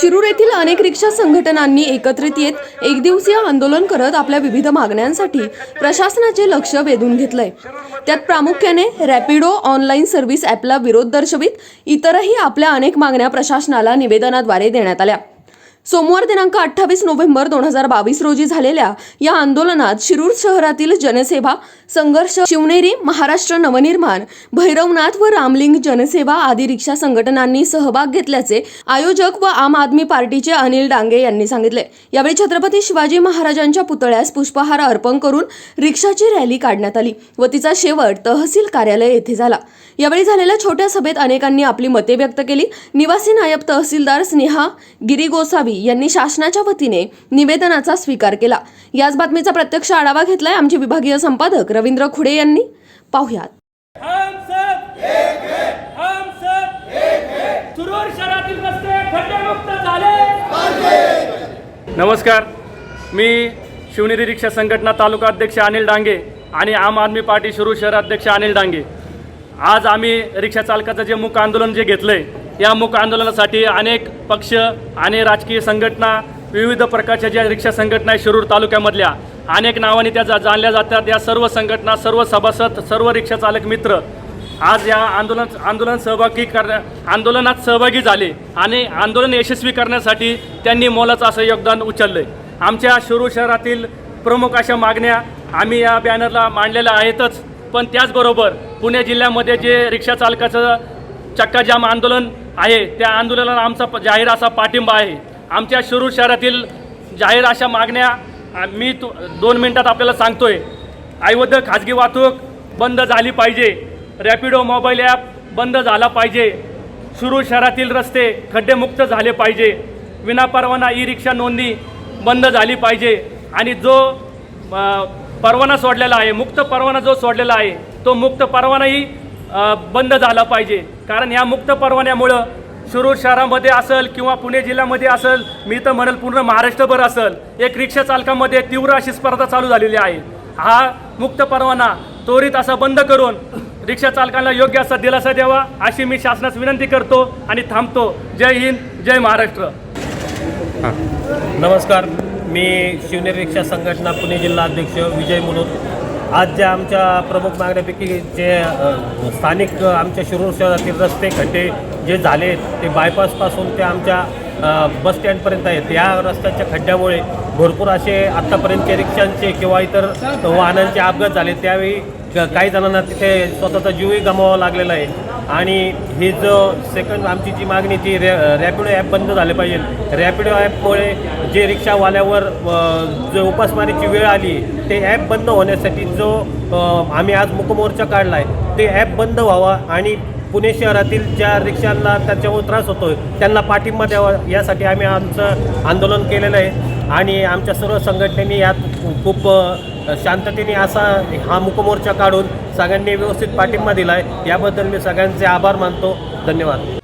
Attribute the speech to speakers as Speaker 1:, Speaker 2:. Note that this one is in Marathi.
Speaker 1: शिरूर येथील अनेक रिक्षा संघटनांनी एकत्रित येत एक दिवसीय आंदोलन करत आपल्या विविध मागण्यांसाठी प्रशासनाचे लक्ष वेधून घेतलंय. त्यात प्रामुख्याने रॅपिडो ऑनलाईन सर्व्हिस ॲपला विरोध दर्शवित इतरही आपल्या अनेक मागण्या प्रशासनाला निवेदनाद्वारे देण्यात आल्या. सोमवार दिनांक अठ्ठावीस नोव्हेंबर दोन हजार बावीस रोजी झालेल्या या आंदोलनात शिरूर शहरातील जनसेवा संघर्ष शिवनेरी महाराष्ट्र नवनिर्माण भैरवनाथ व रामलिंग जनसेवा आदी रिक्षा संघटनांनी सहभाग घेतल्याचे आयोजक व आम आदमी पार्टीचे अनिल डांगे यांनी सांगितले. यावेळी छत्रपती शिवाजी महाराजांच्या पुतळ्यास पुष्पहार अर्पण करून रिक्षाची रॅली काढण्यात आली व तिचा शेवट तहसील कार्यालय येथे झाला. यावेळी झालेल्या छोट्या सभेत अनेकांनी आपली मते व्यक्त केली. निवासी नायब तहसीलदार स्नेहा गिरी गोसावी यांनी शासनाच्या वतीने निवेदनाचा स्वीकार केला. याच बातमीचा प्रत्यक्ष आढावा घेतलाय आमचे विभागीय संपादक रवींद्र खुडे यांनी. पाहुयात.
Speaker 2: हम सब एक है. हम सब एक है. सुरूर शहरातील रस्ते खड्डेमुक्त झाले. नमस्कार. मी शिवनेरी रिक्षा संघटना तालुका अध्यक्ष अनिल डांगे आणि आम आदमी पार्टी शिरूर शहर अध्यक्ष अनिल डांगे. आज आम्ही रिक्षा चालकाचं जे मुक आंदोलन जे घेतलंय या मूक आंदोलनासाठी अनेक पक्ष आणि राजकीय संघटना विविध प्रकारच्या ज्या रिक्षा संघटना आहे शिरूर तालुक्यामधल्या अनेक नावांनी त्या जा- जाणल्या जातात. या सर्व संघटना सर्व सभासद सर्व रिक्षा चालक मित्र आज या आंदोलन आंदोलन सहभागी करण्या आंदोलनात सहभागी झाले आणि आंदोलन यशस्वी करण्यासाठी त्यांनी मोलाचं असं योगदान उचललं आहे आमच्या शिरूर शहरातील प्रमुख अशा मागण्या आम्ही या बॅनरला मांडलेल्या आहेतच. पण त्याचबरोबर पुणे जिल्ह्यामध्ये जे रिक्षा चालकाचं चक्काजाम आंदोलन आहे. त्या आंदोलनाला आमचा जाहीर असा पाठिंबा आहे. आमच्या शिरूर शहरातील जाहीर अशा मागण्या मी तो दोन मिनटात आपल्याला सांगतोय. ऐवध खाजगी वाहतूक बंद झाली पाहिजे. रॅपिडो मोबाईल ॲप बंद झाला पाहिजे. सुरू शहरातील रस्ते खड्डेमुक्त झाले पाहिजे. विनापरवाना ई रिक्षा नोंदणी बंद झाली पाहिजे. आणि जो परवाना सोडलेला आहे मुक्त परवाना जो सोडलेला आहे तो मुक्त परवानाही बंद झाला पाहिजे. कारण ह्या मुक्त परवान्यामुळं शिरूर शहरामध्ये असेल किंवा पुणे जिल्ह्यामध्ये असेल मी तर म्हणेल पूर्ण महाराष्ट्रभर असेल एक रिक्षा चालकामध्ये तीव्र अशी स्पर्धा चालू झालेली आहे. हा मुक्त परवाना त्वरित असा बंद करून रिक्षा चालकांना योग्य असा दिलासा द्यावा अशी मी शासनास विनंती करतो आणि थांबतो. जय हिंद जय महाराष्ट्र.
Speaker 3: नमस्कार. मी शिवनेरी रिक्षा संघटना पुणे जिल्हा अध्यक्ष विजय मुनोत आज ज्या आमच्या प्रमुख मागण्यापैकी जे स्थानिक आमच्या शिरूर शहरातील रस्ते खड्डे जे झाले ते बायपासपासून ते आमच्या बसस्टँडपर्यंत बस स्टँडपर्यंत आहेत. या रस्त्याच्या खड्ड्यामुळे भरपूर असे आत्तापर्यंतचे रिक्षांचे किंवा इतर वाहनांचे अपघात झाले. त्यावेळी काही जणांना तिथे स्वतःचा जीवही गमावा लागलेला आहे. आणि ही जो सेकंड आमची जी मागणी ती रॅ रॅपिडो ॲप बंद झाले पाहिजे रॅपिडो ॲपमुळे जे रिक्षावाल्यावर जो उपासमारीची वेळ आली ते ॲप बंद होण्यासाठी जो आम्ही आज मुकमोर्चा काढला आहे ते ॲप बंद व्हावा आणि पुणे शहरातील ज्या रिक्षांना त्याच्यावर त्रास होतो त्यांना पाठिंबा द्यावा यासाठी आम्ही आमचं आंदोलन केलेलं आहे. आणि आमच्या सर्व संघटनेने यात खूप शांततेने असा हा मुकमोर्चा काढून सगळ्यांनी व्यवस्थित पाठिंबा दिला आहे याबद्दल मी सगळ्यांचे आभार मानतो. धन्यवाद.